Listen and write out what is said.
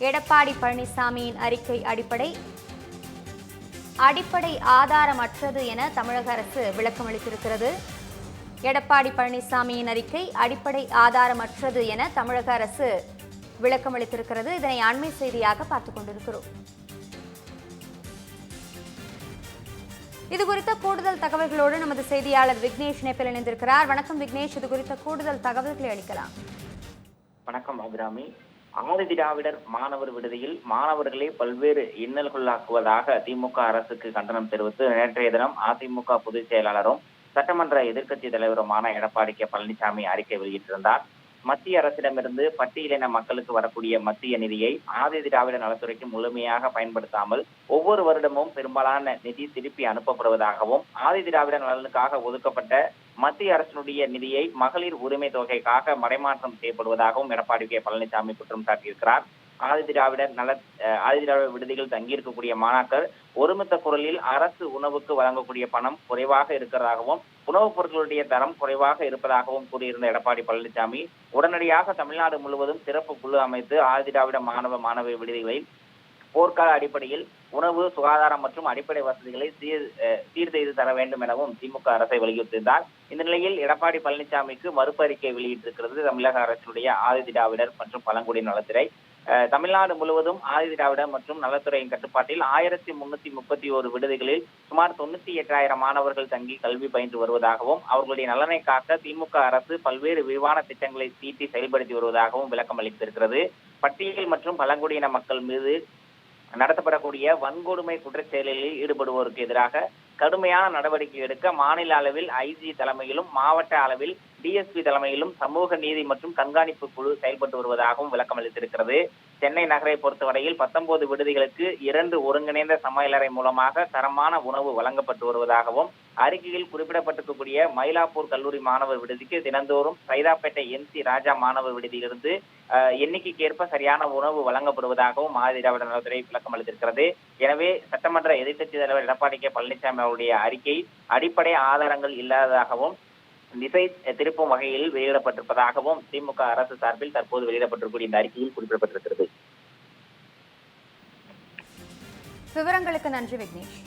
எடப்பாடி பழனிசாமியின் அறிக்கை அடிப்படை. அடிப்படை ஆதாரமற்றது என தமிழக அரசு விளக்கம் அளித்திருக்கிறது. எடப்பாடி பழனிசாமியின் அறிக்கை அடிப்படை ஆதாரமற்றது என தமிழக அரசு விளக்கம் அளித்திருக்கிறது. இதனை அண்மை செய்தியாக பார்த்துக் கொண்டிருக்கிறோம். இது குறித்த கூடுதல் தகவல்களோடு நமது செய்தியாளர் விக்னேஷ் இணைப்பில் இணைந்திருக்கிறார். வணக்கம் விக்னேஷ். இது குறித்த கூடுதல் தகவல்களை அளிக்கலாம். வணக்கம் அபிராமி. ஆதி திராவிடர் மாணவர் விடுதியில் மாணவர்களை பல்வேறு இன்னல்களாக்குவதாக திமுக அரசுக்கு கண்டனம் தெரிவித்து நேற்றைய தினம் அதிமுக பொதுச் செயலாளரும் சட்டமன்ற எதிர்க்கட்சி தலைவருமான எடப்பாடி கே பழனிசாமி அறிக்கை வெளியிட்டிருந்தார். மத்திய அரசிடமிருந்து பட்டியலின மக்களுக்கு வரக்கூடிய மத்திய நிதியை ஆதி திராவிட நலத்துறைக்கு முழுமையாக பயன்படுத்தாமல் ஒவ்வொரு வருடமும் பெரும்பாலான நிதி திருப்பி அனுப்பப்படுவதாகவும் ஆதி திராவிட நலனுக்காக ஒதுக்கப்பட்ட மத்திய அரசினுடைய நிதியை மகளிர் உரிமை தொகைக்காக மடைமாற்றம் செய்யப்படுவதாகவும் எடப்பாடி கே பழனிசாமி குற்றம் சாட்டியிருக்கிறார். ஆதி திராவிடர் நல அஹ் ஆதி திராவிட விடுதிகள் தங்கியிருக்கக்கூடிய மாணாக்கர் ஒருமித்த குரலில் அரசு உணவுக்கு வழங்கக்கூடிய பணம் குறைவாக இருக்கிறதாகவும் உணவுப் பொருட்களுடைய தரம் குறைவாக இருப்பதாகவும் கூறியிருந்த எடப்பாடி பழனிசாமி உடனடியாக தமிழ்நாடு முழுவதும் சிறப்பு குழு அமைத்து ஆதி திராவிட மாணவ மாணவி விடுதிகளை போர்க்கால அடிப்படையில் உணவு சுகாதாரம் மற்றும் அடிப்படை வசதிகளை சீர் அஹ் தர வேண்டும் எனவும் திமுக அரசை வலியுறுத்தியிருந்தார். இந்த நிலையில் எடப்பாடி பழனிசாமிக்கு மறுப்பு அறிக்கை வெளியிட்டிருக்கிறது தமிழக அரசுடைய ஆதி திராவிடர் மற்றும் பழங்குடி நலத்துறை. தமிழ்நாடு முழுவதும் ஆதி மற்றும் நலத்துறையின் கட்டுப்பாட்டில் ஆயிரத்தி முன்னூத்தி முப்பத்தி ஒரு விடுதிகளில் சுமார் தொண்ணூத்தி எட்டாயிரம் மாணவர்கள் தங்கி கல்வி பயின்று வருவதாகவும் அவர்களுடைய நலனை காக்க திமுக அரசு பல்வேறு விரிவான திட்டங்களை தீட்டி செயல்படுத்தி வருவதாகவும் விளக்கம் அளித்திருக்கிறது. பட்டியல் மற்றும் பழங்குடியின மக்கள் மீது நடத்தப்படக்கூடிய வன்கொடுமை குற்றச்செயலில் ஈடுபடுவோருக்கு எதிராக கடுமையான நடவடிக்கை எடுக்க மாநில அளவில் ஐஜி தலைமையிலும் மாவட்ட அளவில் டிஎஸ்பி தலைமையிலும் சமூக நீதி மற்றும் கண்காணிப்பு குழு செயல்பட்டு வருவதாகவும் விளக்கம் அளித்திருக்கிறது சென்னை நகரை பொறுத்தவரையில் பத்தொன்பது விடுதிகளுக்கு இரண்டு ஒருங்கிணைந்த சமையலறை மூலமாக தரமான உணவு வழங்கப்பட்டு வருவதாகவும் அறிக்கையில் குறிப்பிடப்பட்டிருக்கக்கூடிய மயிலாப்பூர் கல்லூரி மாணவர் விடுதிக்கு தினந்தோறும் சைதாப்பேட்டை என் சி ராஜா மாணவர் விடுதியிலிருந்து எண்ணிக்கைக்கேற்ப சரியான உணவு வழங்கப்படுவதாகவும் ஆதிராவிட நலத்துறை விளக்கம் அளித்திருக்கிறது. எனவே சட்டமன்ற எதிர்க்கட்சி தலைவர் எடப்பாடி கே பழனிசாமி அவருடைய அறிக்கை அடிப்படை ஆதாரங்கள் இல்லாததாகவும் திசை திருப்பும் வகையில் வெளியிடப்பட்டிருப்பதாகவும் திமுக அரசு சார்பில் தற்போது வெளியிடப்பட்டிருக்கூடிய இந்த அறிக்கையில் குறிப்பிடப்பட்டிருக்கிறது. விவரங்களுக்கு நன்றி விக்னேஷ்.